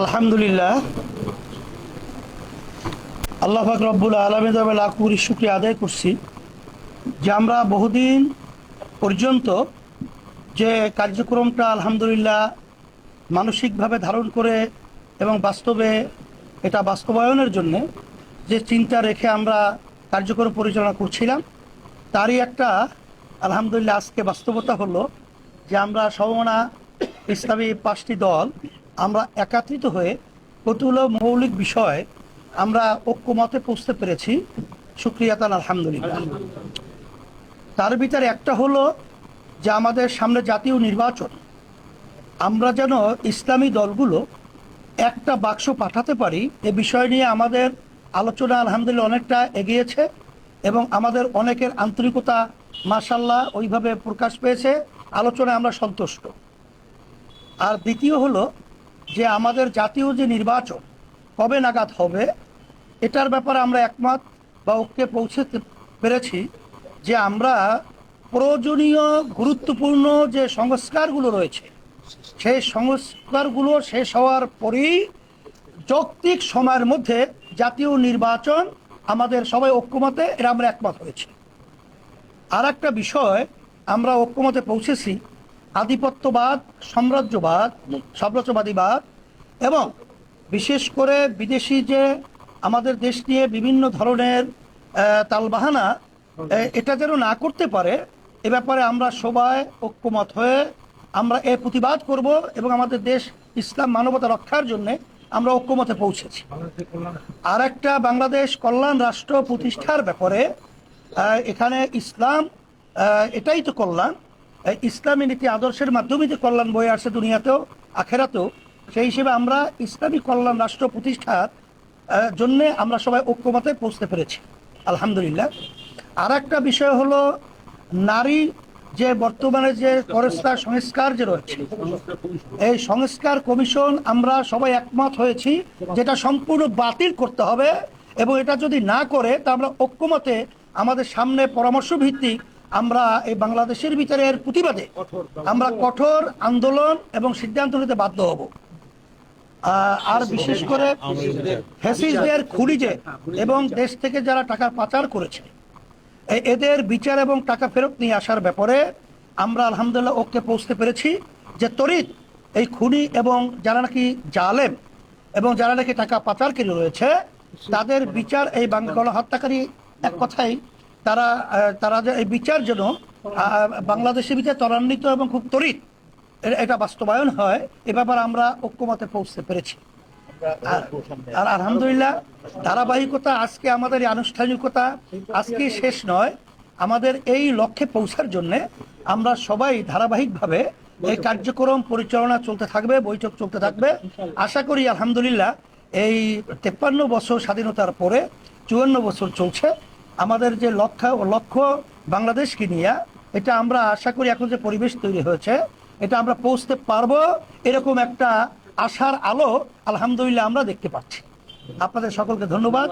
আলহামদুলিল্লাহ। আল্লাহ পাক রব্বুল আলমী তবে লাখ কুড়ি শুক্রিয়া আদায় করছি যে আমরা বহুদিন পর্যন্ত যে কার্যক্রমটা আলহামদুলিল্লাহ মানসিকভাবে ধারণ করে এবং বাস্তবে এটা বাস্তবায়নের জন্য যে চিন্তা রেখে আমরা কার্যক্রম পরিচালনা করছিলাম, তারই একটা আলহামদুলিল্লাহ আজকে বাস্তবতা হলো যে আমরা সমমনা ইসলামী পাঁচটি দল আমরা একাত্রিত হয়ে কতগুলো মৌলিক বিষয় আমরা ঐক্যমতে পৌঁছতে পেরেছি। সুক্রিয়াতান আলহামদুলিল্লাহ। তার ভিতরে একটা হলো যে আমাদের সামনে জাতীয় নির্বাচন। আমরা যেন ইসলামী দলগুলো একটা বাক্স পাঠাতে পারি, এ বিষয় নিয়ে আমাদের আলোচনা আলহামদুলিল্লাহ অনেকটা এগিয়েছে এবং আমাদের অনেকের আন্তরিকতা মাসাল্লাহ ওইভাবে প্রকাশ পেয়েছে। আলোচনায় আমরা সন্তুষ্ট। আর দ্বিতীয় হলো যে আমাদের জাতীয় যে নির্বাচন কবে নাগাদ হবে, এটার ব্যাপারে আমরা একমত বা ওকে পৌঁছতে পেরেছি যে আমরা প্রয়োজনীয়, গুরুত্বপূর্ণ যে সংস্কারগুলো রয়েছে, সেই সংস্কারগুলো শেষ হওয়ার পরেই যৌক্তিক সময়ের মধ্যে জাতীয় নির্বাচন আমাদের সবাই ঐক্যমতে, এরা আমরা একমত হয়েছি। আর একটা বিষয়, আমরা ঐক্যমতে পৌঁছেছি আধিপত্যবাদ, সাম্রাজ্যবাদ, সাম্রাজ্যবাদীবাদ এবং বিশেষ করে বিদেশি যে আমাদের দেশ নিয়ে বিভিন্ন ধরনের তালবাহানা এটা যেন না করতে পারে, এ ব্যাপারে আমরা সবাই ঐক্যমত হয়ে আমরা এ প্রতিবাদ করব এবং আমাদের দেশ ইসলাম মানবতা রক্ষার জন্য আমরা ঐক্যমতে পৌঁছেছি। আর একটা বাংলাদেশ কল্যাণ রাষ্ট্র প্রতিষ্ঠার ব্যাপারে এখানে ইসলাম এটাই তো কল্যাণ এই ইসলামী নীতি আদর্শের মাধ্যমে যে কল্যাণ বয়ে আসছে দুনিয়াতেও, আখেরাতেও, সেই হিসেবে আমরা ইসলামী কল্যাণ রাষ্ট্র প্রতিষ্ঠার জন্যে আমরা সবাই ঐক্যমতে পৌঁছতে পেরেছি। আলহামদুলিল্লাহ। আর একটা বিষয় হলো, নারী যে বর্তমানে যে পরিষ্কার সংস্কার যে রয়েছে, এই সংস্কার কমিশন আমরা সবাই একমত হয়েছি যেটা সম্পূর্ণ বাতিল করতে হবে এবং এটা যদি না করে, তা আমরা ঐক্যমতে আমাদের সামনে পরামর্শ ভিত্তিক আমরা এই বাংলাদেশের এর প্রতিবাদে আমরা কঠোর আন্দোলন এবং সিদ্ধান্ত নিতে বাধ্য হব। আর বিশেষ করে ফ্যাসিস্টদের খুলিজে এবং দেশ থেকে যারা টাকা পাচার করেছে এদের বিচার এবং টাকা ফেরত নিয়ে আসার ব্যাপারে আমরা আলহামদুলিল্লাহ ওকে পৌঁছতে পেরেছি যে তরিত এই খুনি এবং যারা নাকি জালেম এবং যারা নাকি টাকা পাচারকারী রয়েছে তাদের বিচার এই বাংলা হত্যাকারী এক কথাই তারা তারা যে এই বিচার যেন বাংলাদেশের ভিতরে ত্বরান্বিত এবং খুব তরিত এটা বাস্তবায়ন হয়, এ ব্যাপারে আমরা ঐক্যমতে পৌঁছতে পেরেছি। আর- আর আলহামদুলিল্লাহ, ধারাবাহিকতা আজকে আমাদের এই আনুষ্ঠানিকতা আজকে শেষ নয়, আমাদের এই লক্ষ্যে পৌঁছার জন্য আমরা সবাই ধারাবাহিকভাবে এই কার্যক্রম পরিচালনা চলতে থাকবে, বৈঠক চলতে থাকবে। আশা করি আলহামদুলিল্লাহ এই তেপ্পান্ন বছর স্বাধীনতার পরে চুয়ান্ন বছর চলছে। আমাদের যে লক্ষ্য লক্ষ্য বাংলাদেশকে নিয়ে, এটা আমরা আশা করি এখন যে পরিবেশ তৈরি হয়েছে, এটা আমরা পৌঁছতে পারব এরকম একটা আশার আলো আলহামদুলিল্লাহ আমরা দেখতে পাচ্ছি। আপনাদের সকলকে ধন্যবাদ।